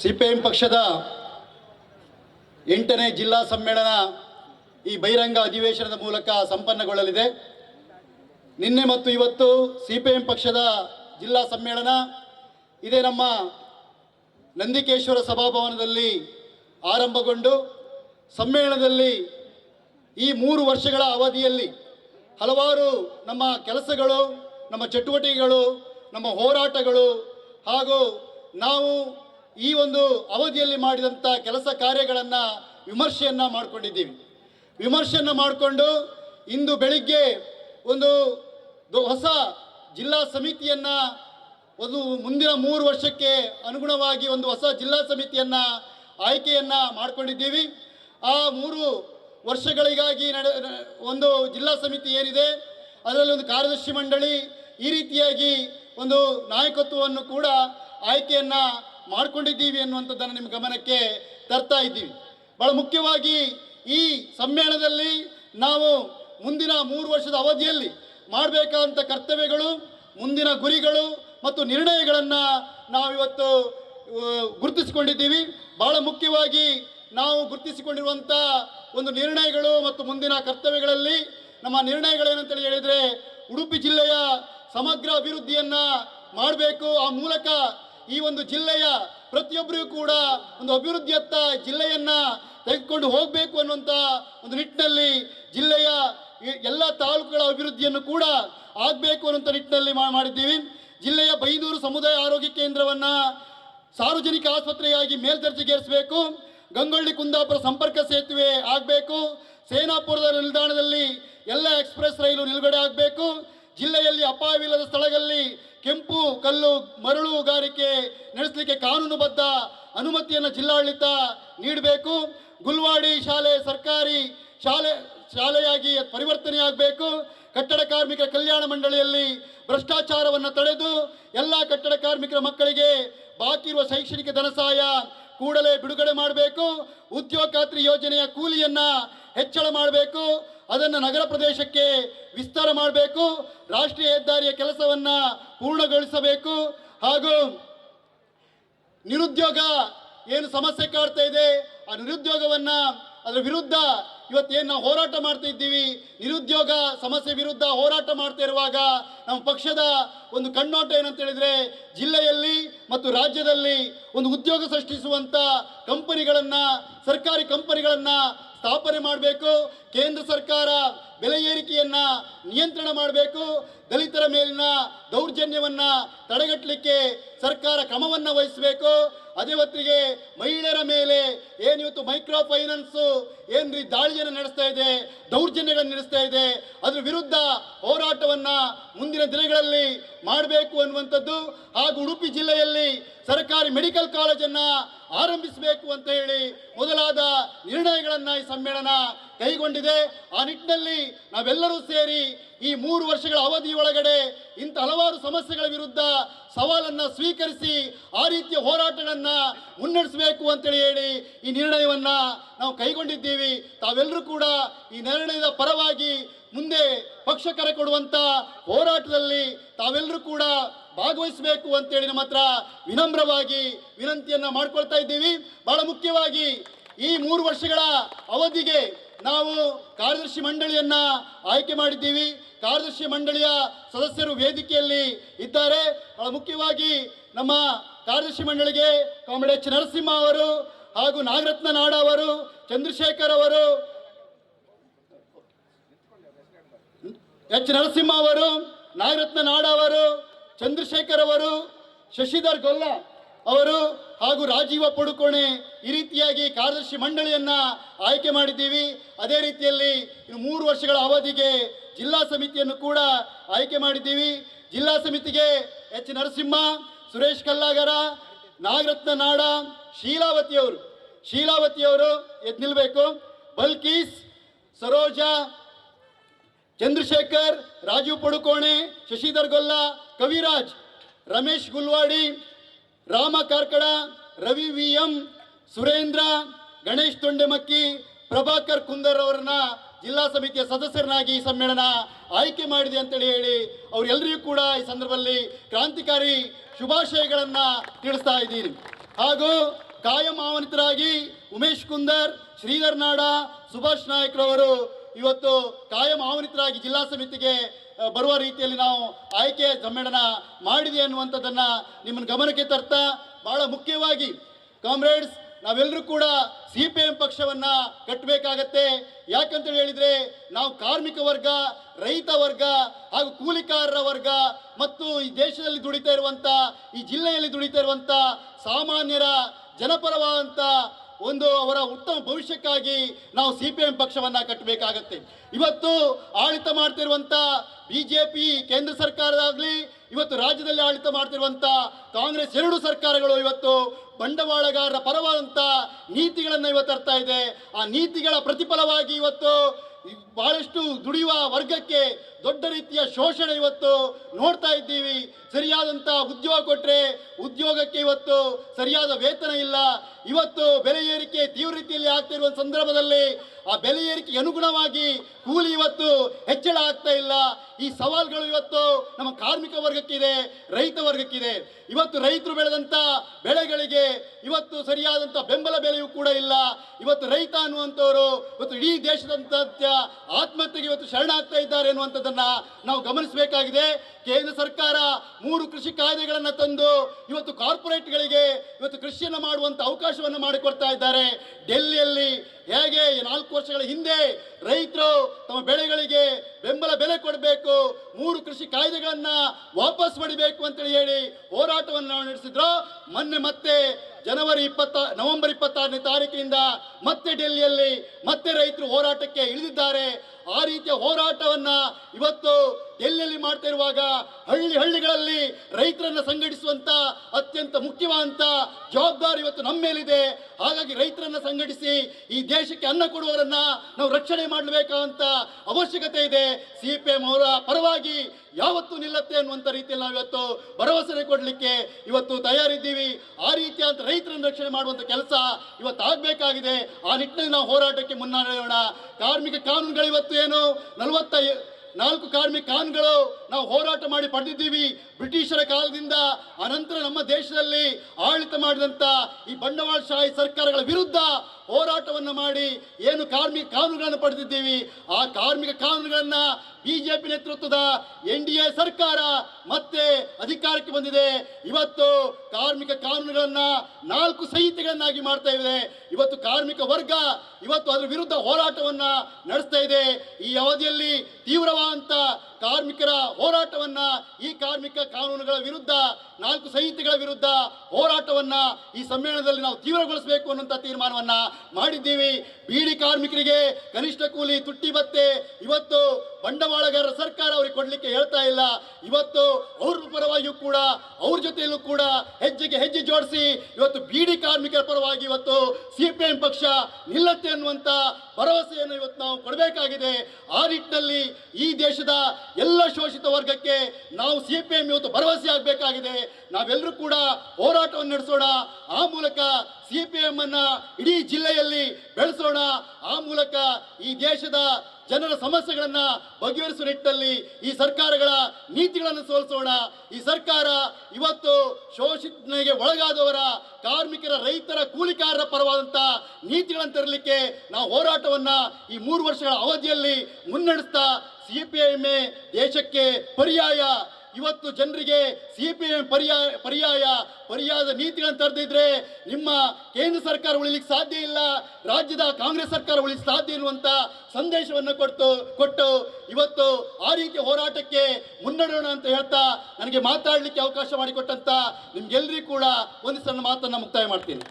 C ಪಕ್ಷದ ಎಂಟನೇ ಜಿಲ್ಲಾ ಸಮ್ಮೇಳನ ಈ ಬಹಿರಂಗ ಅಧಿವೇಶನದ ಮೂಲಕ ಸಂಪನ್ನಗೊಳ್ಳಲಿದೆ. ನಿನ್ನೆ ಮತ್ತು ಇವತ್ತು ಸಿ ಪಕ್ಷದ ಜಿಲ್ಲಾ ಸಮ್ಮೇಳನ. ಇದೇ ನಮ್ಮ ನಂದಿಕೇಶ್ವರ ಸಭಾಭವನದಲ್ಲಿ ಆರಂಭಗೊಂಡು ಸಮ್ಮೇಳನದಲ್ಲಿ ಈ ಮೂರು ವರ್ಷಗಳ ಅವಧಿಯಲ್ಲಿ ಹಲವಾರು ನಮ್ಮ ಕೆಲಸಗಳು, ನಮ್ಮ ಚಟುವಟಿಕೆಗಳು, ನಮ್ಮ ಹೋರಾಟಗಳು ಹಾಗೂ ನಾವು ಈ ಒಂದು ಅವಧಿಯಲ್ಲಿ ಮಾಡಿದಂಥ ಕೆಲಸ ಕಾರ್ಯಗಳನ್ನು ವಿಮರ್ಶೆಯನ್ನು ಮಾಡಿಕೊಂಡಿದ್ದೀವಿ. ವಿಮರ್ಶೆಯನ್ನು ಮಾಡಿಕೊಂಡು ಇಂದು ಬೆಳಿಗ್ಗೆ ಒಂದು ಹೊಸ ಜಿಲ್ಲಾ ಸಮಿತಿಯನ್ನು ಒಂದು ಮುಂದಿನ ಮೂರು ವರ್ಷಕ್ಕೆ ಅನುಗುಣವಾಗಿ ಒಂದು ಹೊಸ ಜಿಲ್ಲಾ ಸಮಿತಿಯನ್ನು ಆಯ್ಕೆಯನ್ನು ಮಾಡಿಕೊಂಡಿದ್ದೀವಿ. ಆ ಮೂರು ವರ್ಷಗಳಿಗಾಗಿ ನಡೆ ಒಂದು ಜಿಲ್ಲಾ ಸಮಿತಿ ಏನಿದೆ, ಅದರಲ್ಲಿ ಒಂದು ಕಾರ್ಯದರ್ಶಿ ಮಂಡಳಿ ಈ ರೀತಿಯಾಗಿ ಒಂದು ನಾಯಕತ್ವವನ್ನು ಕೂಡ ಆಯ್ಕೆಯನ್ನು ಮಾಡಿಕೊಂಡಿದ್ದೀವಿ ಅನ್ನುವಂಥದ್ದನ್ನು ನಿಮ್ಮ ಗಮನಕ್ಕೆ ತರ್ತಾ ಇದ್ದೀವಿ. ಬಹಳ ಮುಖ್ಯವಾಗಿ ಈ ಸಮ್ಮೇಳನದಲ್ಲಿ ನಾವು ಮುಂದಿನ ಮೂರು ವರ್ಷದ ಅವಧಿಯಲ್ಲಿ ಮಾಡಬೇಕಾದಂಥ ಕರ್ತವ್ಯಗಳು, ಮುಂದಿನ ಗುರಿಗಳು ಮತ್ತು ನಿರ್ಣಯಗಳನ್ನು ನಾವಿವತ್ತು ಗುರುತಿಸಿಕೊಂಡಿದ್ದೀವಿ. ಬಹಳ ಮುಖ್ಯವಾಗಿ ನಾವು ಗುರುತಿಸಿಕೊಂಡಿರುವಂಥ ಒಂದು ನಿರ್ಣಯಗಳು ಮತ್ತು ಮುಂದಿನ ಕರ್ತವ್ಯಗಳಲ್ಲಿ ನಮ್ಮ ನಿರ್ಣಯಗಳೇನಂತೇಳಿ ಹೇಳಿದರೆ, ಉಡುಪಿ ಜಿಲ್ಲೆಯ ಸಮಗ್ರ ಅಭಿವೃದ್ಧಿಯನ್ನು ಮಾಡಬೇಕು. ಆ ಮೂಲಕ ಈ ಒಂದು ಜಿಲ್ಲೆಯ ಪ್ರತಿಯೊಬ್ಬರಿಗೂ ಕೂಡ ಒಂದು ಅಭಿವೃದ್ಧಿಯತ್ತ ಜಿಲ್ಲೆಯನ್ನು ತೆಗೆದುಕೊಂಡು ಹೋಗಬೇಕು ಅನ್ನುವಂಥ ಒಂದು ನಿಟ್ಟಿನಲ್ಲಿ ಜಿಲ್ಲೆಯ ಎಲ್ಲ ತಾಲೂಕುಗಳ ಅಭಿವೃದ್ಧಿಯನ್ನು ಕೂಡ ಆಗಬೇಕು ಅನ್ನುವಂಥ ನಿಟ್ಟಿನಲ್ಲಿ ಮಾಡಿದ್ದೀವಿ. ಜಿಲ್ಲೆಯ ಬೈದೂರು ಸಮುದಾಯ ಆರೋಗ್ಯ ಕೇಂದ್ರವನ್ನು ಸಾರ್ವಜನಿಕ ಆಸ್ಪತ್ರೆಯಾಗಿ ಮೇಲ್ದರ್ಜೆಗೇರಿಸಬೇಕು ಗಂಗೊಳ್ಳಿ ಕುಂದಾಪುರ ಸಂಪರ್ಕ ಸೇತುವೆ ಆಗಬೇಕು. ಸೇನಾಪುರದ ನಿಲ್ದಾಣದಲ್ಲಿ ಎಲ್ಲ ಎಕ್ಸ್ಪ್ರೆಸ್ ರೈಲು ನಿಲುಗಡೆ ಆಗಬೇಕು. ಜಿಲ್ಲೆಯಲ್ಲಿ ಅಪಾಯವಿಲ್ಲದ ಸ್ಥಳಗಳಲ್ಲಿ ಕೆಂಪು, ಕಲ್ಲು ಮರಳುಗಾರಿಕೆ ನಡೆಸಲಿಕ್ಕೆ ಕಾನೂನುಬದ್ಧ ಅನುಮತಿಯನ್ನು ಜಿಲ್ಲಾಡಳಿತ ನೀಡಬೇಕು. ಗುಲ್ವಾಡಿ ಶಾಲೆ ಸರ್ಕಾರಿ ಶಾಲೆ, ಶಾಲೆಯಾಗಿ ಪರಿವರ್ತನೆ ಆಗಬೇಕು ಕಟ್ಟಡ ಕಾರ್ಮಿಕರ ಕಲ್ಯಾಣ ಮಂಡಳಿಯಲ್ಲಿ ಭ್ರಷ್ಟಾಚಾರವನ್ನು ತಡೆದು ಎಲ್ಲ ಕಟ್ಟಡ ಕಾರ್ಮಿಕರ ಮಕ್ಕಳಿಗೆ ಬಾಕಿ ಇರುವ ಶೈಕ್ಷಣಿಕ ಧನ ಸಹಾಯ ಕೂಡಲೇ ಬಿಡುಗಡೆ ಮಾಡಬೇಕು. ಉದ್ಯೋಗ ಖಾತ್ರಿ ಯೋಜನೆಯ ಕೂಲಿಯನ್ನು ಹೆಚ್ಚಳ ಮಾಡಬೇಕು. ಅದನ್ನು ನಗರ ಪ್ರದೇಶಕ್ಕೆ ವಿಸ್ತಾರ ಮಾಡಬೇಕು. ರಾಷ್ಟ್ರೀಯ ಹೆದ್ದಾರಿಯ ಕೆಲಸವನ್ನ ಪೂರ್ಣಗೊಳಿಸಬೇಕು. ಹಾಗೂ ನಿರುದ್ಯೋಗ ಏನು ಸಮಸ್ಯೆ ಕಾಡ್ತಾ ಇದೆ, ಆ ನಿರುದ್ಯೋಗವನ್ನ ಅದರ ವಿರುದ್ಧ ಇವತ್ತೇನು ನಾವು ಹೋರಾಟ ಮಾಡ್ತಾ ಇದ್ದೀವಿ. ನಿರುದ್ಯೋಗ ಸಮಸ್ಯೆ ವಿರುದ್ಧ ಹೋರಾಟ ಮಾಡ್ತಾ ಇರುವಾಗ ನಮ್ಮ ಪಕ್ಷದ ಒಂದು ಕಣ್ಣೋಟ ಏನಂತ ಹೇಳಿದ್ರೆ ಜಿಲ್ಲೆಯಲ್ಲಿ ಮತ್ತು ರಾಜ್ಯದಲ್ಲಿ ಒಂದು ಉದ್ಯೋಗ ಸೃಷ್ಟಿಸುವಂತ ಕಂಪನಿಗಳನ್ನ, ಸರ್ಕಾರಿ ಕಂಪನಿಗಳನ್ನ ಸ್ಥಾಪನೆ ಮಾಡಬೇಕು. ಕೇಂದ್ರ ಸರ್ಕಾರ ಬೆಲೆ ಏರಿಕೆಯನ್ನ ನಿಯಂತ್ರಣ ಮಾಡಬೇಕು, ದಲಿತರ ಮೇಲಿನ ದೌರ್ಜನ್ಯವನ್ನ ತಡೆಗಟ್ಟಲಿಕ್ಕೆ ಸರ್ಕಾರ ಕ್ರಮವನ್ನು ವಹಿಸಬೇಕು. ಅದೇ ಹೊತ್ತಿಗೆ ಮಹಿಳೆಯರ ಮೇಲೆ ಏನಿವತ್ತು ಮೈಕ್ರೋ ಫೈನಾನ್ಸು ಏನ್ರಿ ದಾಳಿಯನ್ನು ನಡೆಸ್ತಾ ಇದೆ, ದೌರ್ಜನ್ಯಗಳನ್ನು ನಡೆಸ್ತಾ ಇದೆ, ಅದರ ವಿರುದ್ಧ ಹೋರಾಟವನ್ನು ಮುಂದಿನ ದಿನಗಳಲ್ಲಿ ಮಾಡಬೇಕು ಅನ್ನುವಂಥದ್ದು. ಹಾಗೂ ಉಡುಪಿ ಜಿಲ್ಲೆಯಲ್ಲಿ ಸರ್ಕಾರಿ ಮೆಡಿಕಲ್ ಕಾಲೇಜನ್ನ ಆರಂಭಿಸಬೇಕು ಅಂತ ಹೇಳಿ ಮೊದಲಾದ ನಿರ್ಣಯಗಳನ್ನು ಈ ಸಮ್ಮೇಳನ ಕೈಗೊಂಡಿದೆ. ಆ ನಿಟ್ಟಿನಲ್ಲಿ ನಾವೆಲ್ಲರೂ ಸೇರಿ ಈ ಮೂರು ವರ್ಷಗಳ ಅವಧಿಯೊಳಗಡೆ ಇಂಥ ಹಲವಾರು ಸಮಸ್ಯೆಗಳ ವಿರುದ್ಧ ಸವಾಲನ್ನ ಸ್ವೀಕರಿಸಿ ಆ ರೀತಿಯ ಹೋರಾಟಗಳನ್ನು ಮುನ್ನಡೆಸಬೇಕು ಅಂತೇಳಿ ಹೇಳಿ ಈ ನಿರ್ಣಯವನ್ನ ನಾವು ಕೈಗೊಂಡಿದ್ದೀವಿ. ತಾವೆಲ್ಲರೂ ಕೂಡ ಈ ನಿರ್ಣಯದ ಪರವಾಗಿ ಮುಂದೆ ಪಕ್ಷ ಕರೆ ಕೊಡುವಂತ ಹೋರಾಟದಲ್ಲಿ ತಾವೆಲ್ಲರೂ ಕೂಡ ಭಾಗವಹಿಸಬೇಕು ಅಂತೇಳಿ ನಮ್ಮ ಹತ್ರ ವಿನಮ್ರವಾಗಿ ವಿನಂತಿಯನ್ನು ಮಾಡ್ಕೊಳ್ತಾ ಇದ್ದೀವಿ. ಬಹಳ ಮುಖ್ಯವಾಗಿ ಈ ಮೂರು ವರ್ಷಗಳ ಅವಧಿಗೆ ನಾವು ಕಾರ್ಯದರ್ಶಿ ಮಂಡಳಿಯನ್ನ ಆಯ್ಕೆ ಮಾಡಿದ್ದೀವಿ. ಕಾರ್ಯದರ್ಶಿ ಮಂಡಳಿಯ ಸದಸ್ಯರು ವೇದಿಕೆಯಲ್ಲಿ ಇದ್ದಾರೆ. ಬಹಳ ಮುಖ್ಯವಾಗಿ ನಮ್ಮ ಕಾರ್ಯದರ್ಶಿ ಮಂಡಳಿಗೆ ಕಾಮ್ರೇಡ್ ಎಚ್ ನರಸಿಂಹ ಅವರು ಹಾಗೂ ನಾಗರತ್ನ ನಾಡ ಅವರು, ಚಂದ್ರಶೇಖರ್ ಅವರು, ಎಚ್ ನರಸಿಂಹ ಅವರು, ನಾಗರತ್ನ ನಾಡ ಅವರು, ಚಂದ್ರಶೇಖರ್ ಅವರು, ಶಶಿಧರ್ ಗೊಲ್ಲ ಅವರು ಹಾಗೂ ರಾಜೀವ ಪಡುಕೋಣೆ ಈ ರೀತಿಯಾಗಿ ಕಾರ್ಯದರ್ಶಿ ಮಂಡಳಿಯನ್ನ ಆಯ್ಕೆ ಮಾಡಿದ್ದೀವಿ. ಅದೇ ರೀತಿಯಲ್ಲಿ ಮೂರು ವರ್ಷಗಳ ಅವಧಿಗೆ ಜಿಲ್ಲಾ ಸಮಿತಿಯನ್ನು ಕೂಡ ಆಯ್ಕೆ ಮಾಡಿದ್ದೀವಿ. ಜಿಲ್ಲಾ ಸಮಿತಿಗೆ ಎಚ್. ನರಸಿಂಹ, ಸುರೇಶ್ ಕಲ್ಲಾಗರ, ನಾಗರತ್ನ ನಾಡ ಶೀಲಾವತಿಯವರು ಶೀಲಾವತಿಯವರು ಎದ್ದು ನಿಲ್ಲಬೇಕು ಬಲ್ಕೀಸ್, ಸರೋಜಾ, ಚಂದ್ರಶೇಖರ್, ರಾಜೀವ್ ಪಡುಕೋಣೆ, ಶಶಿಧರ್ ಗೊಲ್ಲ, ಕವಿರಾಜ್, ರಮೇಶ್ ಗುಲ್ವಾಡಿ ರಾಮ ಕಾರ್ಕಳ, ರವಿ ವಿ ಎಂ, ಸುರೇಂದ್ರ, ಗಣೇಶ್ ತೊಂಡೆಮಕ್ಕಿ, ಪ್ರಭಾಕರ್ ಕುಂದರ್ ಅವರನ್ನ ಜಿಲ್ಲಾ ಸಮಿತಿಯ ಸದಸ್ಯರನ್ನಾಗಿ ಈ ಸಮ್ಮೇಳನ ಆಯ್ಕೆ ಮಾಡಿದೆ ಅಂತೇಳಿ ಹೇಳಿ ಅವರೆಲ್ಲರಿಗೂ ಕೂಡ ಈ ಸಂದರ್ಭದಲ್ಲಿ ಕ್ರಾಂತಿಕಾರಿ ಶುಭಾಶಯಗಳನ್ನ ತಿಳಿಸ್ತಾ ಇದ್ದೀನಿ. ಹಾಗೂ ಕಾಯಂ ಆಹ್ವಾನಿತರಾಗಿ ಉಮೇಶ್ ಕುಂದರ್, ಶ್ರೀಧರ್ ನಾಡ, ಸುಭಾಷ್ ರವರು ಇವತ್ತು ಕಾಯಂ ಆಹ್ವಾನಿತರಾಗಿ ಜಿಲ್ಲಾ ಸಮಿತಿಗೆ ಬರುವ ರೀತಿಯಲ್ಲಿ ನಾವು ಆಯ್ಕೆ ಸಮ್ಮೇಳನ ಮಾಡಿದೆ ಅನ್ನುವಂಥದ್ದನ್ನು ನಿಮ್ಮನ್ನು ಗಮನಕ್ಕೆ ತರ್ತಾ ಬಹಳ ಮುಖ್ಯವಾಗಿ ಕಾಮ್ರೇಡ್ಸ್, ನಾವೆಲ್ಲರೂ ಕೂಡ ಸಿ ಪಿ ಎಂ ಪಕ್ಷವನ್ನು ಕಟ್ಟಬೇಕಾಗತ್ತೆ. ಯಾಕಂತ ಹೇಳಿದ್ರೆ ನಾವು ಕಾರ್ಮಿಕ ವರ್ಗ, ರೈತ ವರ್ಗ ಹಾಗೂ ಕೂಲಿಕಾರರ ವರ್ಗ ಮತ್ತು ಈ ದೇಶದಲ್ಲಿ ದುಡಿತಾ ಇರುವಂತ, ಈ ಜಿಲ್ಲೆಯಲ್ಲಿ ದುಡಿತಾ ಇರುವಂತ ಸಾಮಾನ್ಯರ ಜನಪರವಾದಂಥ ಒಂದು ಅವರ ಉತ್ತಮ ಭವಿಷ್ಯಕ್ಕಾಗಿ ನಾವು ಸಿ ಪಿ ಎಂ ಪಕ್ಷವನ್ನ ಕಟ್ಟಬೇಕಾಗತ್ತೆ. ಇವತ್ತು ಆಡಳಿತ ಜೆ ಬಿಜೆಪಿ ಕೇಂದ್ರ ಸರ್ಕಾರದಾಗ್ಲಿ, ಇವತ್ತು ರಾಜ್ಯದಲ್ಲಿ ಆಡಳಿತ ಮಾಡ್ತಿರುವಂಥ ಕಾಂಗ್ರೆಸ್ ಎರಡು ಸರ್ಕಾರಗಳು ಇವತ್ತು ಬಂಡವಾಳಗಾರರ ಪರವಾದಂತ ನೀತಿಗಳನ್ನು ಇವತ್ತು ತರ್ತಾ ಇದೆ. ಆ ನೀತಿಗಳ ಪ್ರತಿಫಲವಾಗಿ ಇವತ್ತು ಬಹಳಷ್ಟು ದುಡಿಯುವ ವರ್ಗಕ್ಕೆ ದೊಡ್ಡ ರೀತಿಯ ಶೋಷಣೆ ಇವತ್ತು ನೋಡ್ತಾ ಇದ್ದೀವಿ. ಸರಿಯಾದಂತಹ ಉದ್ಯೋಗ ಕೊಟ್ಟರೆ ಉದ್ಯೋಗಕ್ಕೆ ಇವತ್ತು ಸರಿಯಾದ ವೇತನ ಇಲ್ಲ. ಇವತ್ತು ಬೆಲೆ ಏರಿಕೆ ತೀವ್ರ ರೀತಿಯಲ್ಲಿ ಆಗ್ತಿರುವ ಸಂದರ್ಭದಲ್ಲಿ ಆ ಬೆಲೆ ಏರಿಕೆಗೆ ಅನುಗುಣವಾಗಿ ಕೂಲಿ ಇವತ್ತು ಹೆಚ್ಚಳ ಆಗ್ತಾ ಇಲ್ಲ. ಈ ಸವಾಲುಗಳು ಇವತ್ತು ನಮ್ಮ ಕಾರ್ಮಿಕ ವರ್ಗಕ್ಕಿದೆ, ರೈತ ವರ್ಗಕ್ಕಿದೆ. ಇವತ್ತು ರೈತರು ಬೆಳೆದಂತ ಬೆಳೆಗಳಿಗೆ ಇವತ್ತು ಸರಿಯಾದಂತಹ ಬೆಂಬಲ ಬೆಲೆಯೂ ಕೂಡ ಇಲ್ಲ. ಇವತ್ತು ರೈತ ಅನ್ನುವಂಥವರು, ಇವತ್ತು ಇಡೀ ದೇಶದಂತ ಆತ್ಮಹತ್ಯೆಗೆ ಇವತ್ತು ಶರಣಾಗ್ತಾ ಇದ್ದಾರೆ ಅನ್ನುವಂಥದ್ದನ್ನ ನಾವು ಗಮನಿಸಬೇಕಾಗಿದೆ. ಕೇಂದ್ರ ಸರ್ಕಾರ ಮೂರು ಕೃಷಿ ಕಾಯ್ದೆಗಳನ್ನು ತಂದು ಇವತ್ತು ಕಾರ್ಪೊರೇಟ್ಗಳಿಗೆ ಇವತ್ತು ಕೃಷಿಯನ್ನು ಮಾಡುವಂತ ಅವಕಾಶವನ್ನು ಮಾಡಿಕೊಡ್ತಾ ಇದ್ದಾರೆ. ಡೆಲ್ಲಿಯಲ್ಲಿ ಹೇಗೆ ನಾಲ್ಕು ವರ್ಷಗಳ ಹಿಂದೆ ರೈತರು ತಮ್ಮ ಬೆಳೆಗಳಿಗೆ ಬೆಂಬಲ ಬೆಲೆ ಕೊಡಬೇಕು, ಮೂರು ಕೃಷಿ ಕಾಯ್ದೆಗಳನ್ನು ವಾಪಸ್ ಪಡಿಬೇಕು ಅಂತೇಳಿ ಹೇಳಿ ಹೋರಾಟವನ್ನು ನಾವು ನಡೆಸಿದ್ರು. ಮೊನ್ನೆ ಮತ್ತೆ ಜನವರಿ ಇಪ್ಪತ್ತ, ನವೆಂಬರ್ ಇಪ್ಪತ್ತಾರನೇ ತಾರೀಕಿನಿಂದ ಮತ್ತೆ ಡೆಲ್ಲಿಯಲ್ಲಿ ಮತ್ತೆ ರೈತರು ಹೋರಾಟಕ್ಕೆ ಇಳಿದಿದ್ದಾರೆ. ಆ ರೀತಿಯ ಹೋರಾಟವನ್ನ ಇವತ್ತು ಡೆಲ್ಲಿಯಲ್ಲಿ ಮಾಡ್ತಾ ಇರುವಾಗ ಹಳ್ಳಿ ಹಳ್ಳಿಗಳಲ್ಲಿ ರೈತರನ್ನ ಸಂಘಟಿಸುವಂತ ಅತ್ಯಂತ ಮುಖ್ಯವಾದಂತ ಜವಾಬ್ದಾರಿ ಇವತ್ತು ನಮ್ಮ ಮೇಲಿದೆ. ಹಾಗಾಗಿ ರೈತರನ್ನ ಸಂಘಟಿಸಿ ಈ ದೇಶಕ್ಕೆ ಅನ್ನ ಕೊಡುವವರನ್ನ ನಾವು ರಕ್ಷಣೆ ಮಾಡಬೇಕಾದಂತ ಅವಶ್ಯಕತೆ ಇದೆ. ಸಿ ಪಿ ಎಂ ಅವರ ಪರವಾಗಿ ಯಾವತ್ತೂ ನಿಲ್ಲತ್ತೆ ಅನ್ನುವಂಥ ರೀತಿಯಲ್ಲಿ ನಾವು ಇವತ್ತು ಭರವಸೆ ಕೊಡಲಿಕ್ಕೆ ಇವತ್ತು ತಯಾರಿದ್ದೀವಿ. ಆ ರೀತಿಯಾದ ರೈತರನ್ನು ರಕ್ಷಣೆ ಮಾಡುವಂಥ ಕೆಲಸ ಇವತ್ತು ಆಗಬೇಕಾಗಿದೆ. ಆ ನಿಟ್ಟಿನಲ್ಲಿ ನಾವು ಹೋರಾಟಕ್ಕೆ ಮುನ್ನಡೆಯೋಣ. ಕಾರ್ಮಿಕ ಕಾನೂನುಗಳು ಇವತ್ತು ಏನು ನಲವತ್ತ ನಾಲ್ಕು ಕಾರ್ಮಿಕ ಕಾನೂನುಗಳು ನಾವು ಹೋರಾಟ ಮಾಡಿ ಪಡೆದಿದ್ದೀವಿ. ಬ್ರಿಟಿಷರ ಕಾಲದಿಂದ ಅನಂತರ ನಮ್ಮ ದೇಶದಲ್ಲಿ ಆಡಳಿತ ಮಾಡಿದಂಥ ಈ ಬಂಡವಾಳಶಾಹಿ ಸರ್ಕಾರಗಳ ವಿರುದ್ಧ ಹೋರಾಟವನ್ನು ಮಾಡಿ ಏನು ಕಾರ್ಮಿಕ ಕಾನೂನುಗಳನ್ನು ಪಡೆದಿದ್ದೀವಿ. ಆ ಕಾರ್ಮಿಕ ಕಾನೂನುಗಳನ್ನು ಬಿಜೆಪಿ ನೇತೃತ್ವದ ಎನ್ ಡಿ ಎ ಸರ್ಕಾರ ಮತ್ತೆ ಅಧಿಕಾರಕ್ಕೆ ಬಂದಿದೆ. ಇವತ್ತು ಕಾರ್ಮಿಕ ಕಾನೂನುಗಳನ್ನು ನಾಲ್ಕು ಸಂಹಿತೆಗಳನ್ನಾಗಿ ಮಾಡ್ತಾ ಇದೆ. ಇವತ್ತು ಕಾರ್ಮಿಕ ವರ್ಗ, ಇವತ್ತು ಅದರ ವಿರುದ್ಧ ಹೋರಾಟವನ್ನು ನಡೆಸ್ತಾ ಇದೆ. ಈ ಅವಧಿಯಲ್ಲಿ ತೀವ್ರವಾದಂತ ಕಾರ್ಮಿಕರ ಹೋರಾಟವನ್ನ ಈ ಕಾರ್ಮಿಕ ಕಾನೂನುಗಳ ವಿರುದ್ಧ, ನಾಲ್ಕು ಸಂಹಿತೆಗಳ ವಿರುದ್ಧ ಹೋರಾಟವನ್ನ ಈ ಸಮ್ಮೇಳನದಲ್ಲಿ ನಾವು ತೀವ್ರಗೊಳಿಸಬೇಕು ಅನ್ನುವಂಥ ತೀರ್ಮಾನವನ್ನ ಮಾಡಿದ್ದೀವಿ. ಬೀಡಿ ಕಾರ್ಮಿಕರಿಗೆ ಕನಿಷ್ಠ ಕೂಲಿ ತುಟ್ಟಿ ಭತ್ತೆ ಇವತ್ತು ಬಂಡವಾಳಗಾರರ ಸರ್ಕಾರ ಅವರಿಗೆ ಕೊಡ್ಲಿಕ್ಕೆ ಹೇಳ್ತಾ ಇಲ್ಲ. ಇವತ್ತು ಅವ್ರ ಪರವಾಗಿಯೂ ಕೂಡ, ಅವ್ರ ಜೊತೆಯಲ್ಲೂ ಕೂಡ ಹೆಜ್ಜೆಗೆ ಹೆಜ್ಜೆ ಜೋಡಿಸಿ ಇವತ್ತು ಬೀಡಿ ಕಾರ್ಮಿಕರ ಪರವಾಗಿ ಇವತ್ತು ಸಿ ಪಿ ಎಂ ಪಕ್ಷ ನಿಲ್ಲತ್ತೆ ಅನ್ನುವಂಥ ಭರವಸೆಯನ್ನು ಇವತ್ತು ನಾವು ಕೊಡಬೇಕಾಗಿದೆ. ಆ ನಿಟ್ಟಿನಲ್ಲಿ ಈ ದೇಶದ ಎಲ್ಲ ಶೋಷಿತ ವರ್ಗಕ್ಕೆ ನಾವು ಸಿ ಪಿ ಎಂ ಇವತ್ತು ಭರವಸೆ ಆಗಬೇಕಾಗಿದೆ. ನಾವೆಲ್ಲರೂ ಕೂಡ ಹೋರಾಟವನ್ನು ನಡೆಸೋಣ. ಆ ಮೂಲಕ ಸಿ ಪಿ ಎಂ ಅನ್ನ ಇಡೀ ಜಿಲ್ಲೆಯಲ್ಲಿ ಬೆಳೆಸೋಣ. ಆ ಮೂಲಕ ಈ ದೇಶದ ಜನರ ಸಮಸ್ಯೆಗಳನ್ನು ಬಗೆಹರಿಸುವ ನಿಟ್ಟಿನಲ್ಲಿ ಈ ಸರ್ಕಾರಗಳ ನೀತಿಗಳನ್ನು ಸೋಲಿಸೋಣ. ಈ ಸರ್ಕಾರ ಇವತ್ತು ಶೋಷಣೆಗೆ ಒಳಗಾದವರ, ಕಾರ್ಮಿಕರ, ರೈತರ ಕೂಲಿಕಾರರ ಪರವಾದಂಥ ನೀತಿಗಳನ್ನು ತರಲಿಕ್ಕೆ ನಾವು ಹೋರಾಟವನ್ನು ಈ ಮೂರು ವರ್ಷಗಳ ಅವಧಿಯಲ್ಲಿ ಮುನ್ನಡೆಸ್ತಾ ಸಿ ಪಿ ದೇಶಕ್ಕೆ ಪರ್ಯಾಯ. ಇವತ್ತು ಜನರಿಗೆ ಸಿ ಪಿ ಎಂ ಪರ್ಯಾಯ ಪರ್ಯಾಯ ಪರ್ಯಾಯದ ನೀತಿಗಳನ್ನು ತರದಿದ್ರೆ ನಿಮ್ಮ ಕೇಂದ್ರ ಸರ್ಕಾರ ಉಳಿಲಿಕ್ಕೆ ಸಾಧ್ಯ ಇಲ್ಲ, ರಾಜ್ಯದ ಕಾಂಗ್ರೆಸ್ ಸರ್ಕಾರ ಉಳಿಲಿಕ್ಕೆ ಸಾಧ್ಯ ಇರುವಂತ ಸಂದೇಶವನ್ನು ಕೊಟ್ಟು ಕೊಟ್ಟು ಇವತ್ತು ಆ ರೀತಿ ಹೋರಾಟಕ್ಕೆ ಮುನ್ನಡೆಯೋಣ ಅಂತ ಹೇಳ್ತಾ ನನಗೆ ಮಾತಾಡಲಿಕ್ಕೆ ಅವಕಾಶ ಮಾಡಿಕೊಟ್ಟಂತ ನಿಮ್ಗೆಲ್ಲರಿಗೂ ಕೂಡ ಒಂದು ಸಣ್ಣ ಮಾತನ್ನು ಮುಕ್ತಾಯ ಮಾಡ್ತೀನಿ.